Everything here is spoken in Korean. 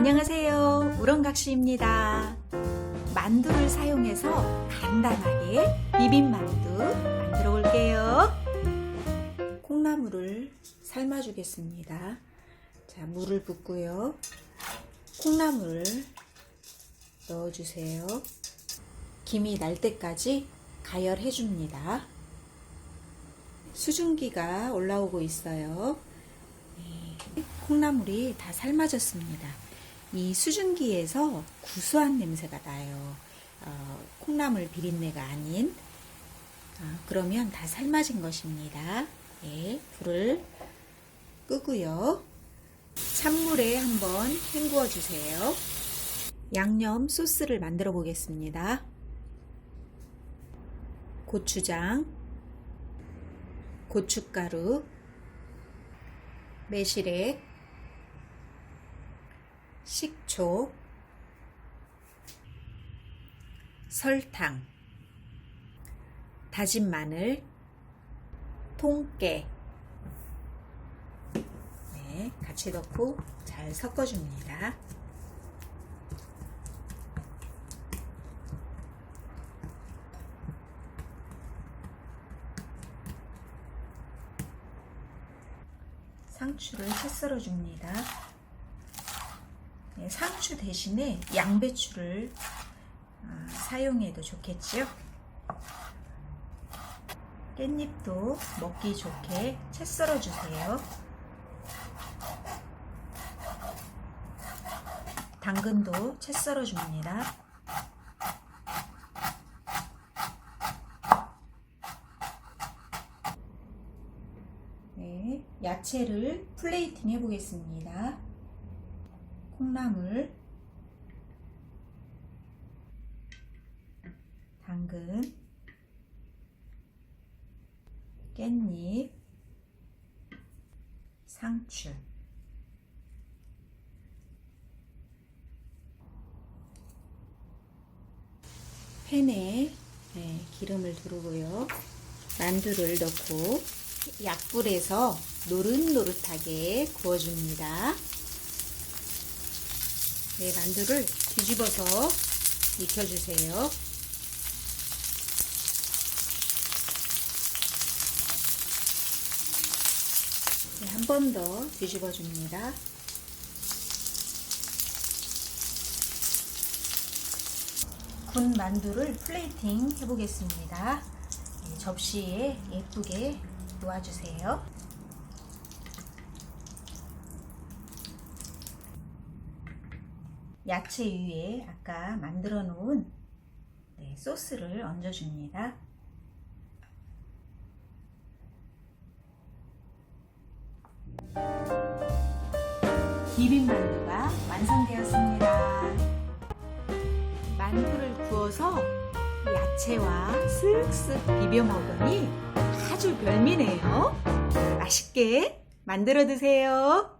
안녕하세요. 우렁각시입니다. 만두를 사용해서 간단하게 비빔만두 만들어 볼게요. 콩나물을 삶아 주겠습니다. 자, 물을 붓고요. 콩나물을 넣어 주세요. 김이 날 때까지 가열해 줍니다. 수증기가 올라오고 있어요. 네, 콩나물이 다 삶아졌습니다. 이 수증기에서 구수한 냄새가 나요. 어, 콩나물 비린내가 아닌. 아, 그러면 다 삶아진 것입니다. 네, 불을 끄고요. 찬물에 한번 헹구어 주세요. 양념 소스를 만들어 보겠습니다. 고추장, 고춧가루, 매실액, 식초, 설탕, 다진 마늘, 통깨, 네, 같이 넣고 잘 섞어줍니다. 상추를 채 썰어 줍니다. 네, 상추 대신에 양배추를 아, 사용해도 좋겠지요. 깻잎도 먹기 좋게 채 썰어 주세요. 당근도 채 썰어 줍니다. 네, 야채를 플레이팅 해보겠습니다. 콩나물, 당근, 깻잎, 상추. 팬에 네, 기름을 두르고요. 만두를 넣고 약불에서 노릇노릇하게 구워줍니다. 네, 만두를 뒤집어서 익혀주세요. 네, 한 번 더 뒤집어줍니다. 군 만두를 플레이팅 해보겠습니다. 네, 접시에 예쁘게 놓아주세요. 야채 위에 아까 만들어 놓은 네, 소스를 얹어줍니다. 비빔만두가 완성되었습니다. 만두를 구워서 야채와 쓱쓱 비벼 먹으니 아주 별미네요. 맛있게 만들어 드세요.